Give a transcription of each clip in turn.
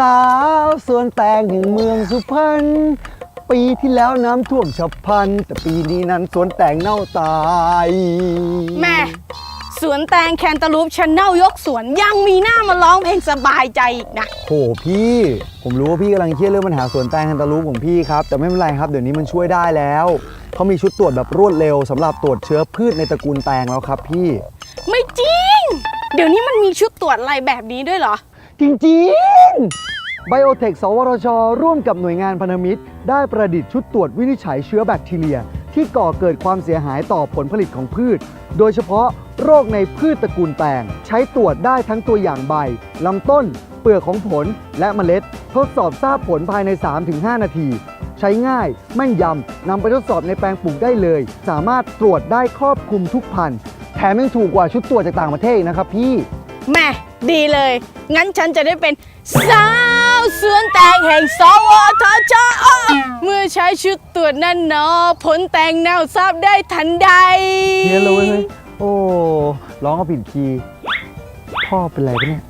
สาวสวนแตงแห่งเมืองสุพรรณปีที่แล้วน้ำท่วมฉับพลัน แต่ปีนี้นั้นสวนแตงเน่าตายแม่สวนแตงแคนตาลูปชนเน่ายกสวนยังมีหน้ามาร้องเพลงสบายใจอีกนะ โหพี่ ผมรู้ว่าพี่กำลังเครียดเรื่องปัญหาสวนแตงแคนตาลูปของพี่ครับ แต่ไม่เป็นไรครับเดี๋ยวนี้มันช่วยได้แล้วเขามีชุดตรวจแบบรวดเร็วสำหรับตรวจเชื้อพืชในตระกูลแตงแล้วครับพี่ ไม่จริง เดี๋ยวนี้มันมีชุดตรวจอะไรแบบนี้ด้วยเหรอ จริงๆไบโอเทค สวทช ร่วมกับหน่วยงานพันธมิตร ได้ประดิษฐ์ชุดตรวจวินิจฉัยเชื้อแบคทีเรีย ที่ก่อเกิดความเสียหายต่อผลผลิตของพืช โดยเฉพาะโรคในพืชตระกูลแตงใช้ตรวจได้ทั้งตัวอย่างใบลำต้น เปลือกของผลและเมล็ด ทดสอบทราบผลภายใน 3-5 นาที ใช้ง่ายแม่นยำนำไปทดสอบในแปลงปลูกได้เลย สามารถตรวจได้ครอบคลุมทุกพันธุ์แถมยังถูกกว่าชุดตรวจจากต่างประเทศอีกนะครับพี่แม่ ดีเลย งั้นฉันจะได้เป็นสาวสวนแตงแห่งสวทชอ้อเมื่อใช้ชุดตรวจนั่นเนาะผลแตงเน่าทราบได้ทันใดเพี้ยนเลยเว้ยเฮ้ยโอ้ร้องเอาผิดคีย์พ่อเป็นไรปะเนี่ย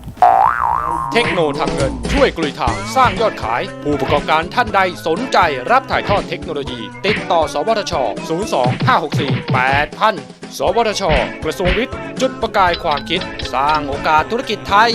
เทคโนทำเงิน ช่วยกลุยทางสร้างยอดขาย ผู้ประกอบการท่านใดสนใจรับถ่ายทอดเทคโนโลยี ติดต่อสวทช 02 564 8000 สวทช กระทรวงวิทย์ จุดประกายความคิด สร้างโอกาสธุรกิจไทย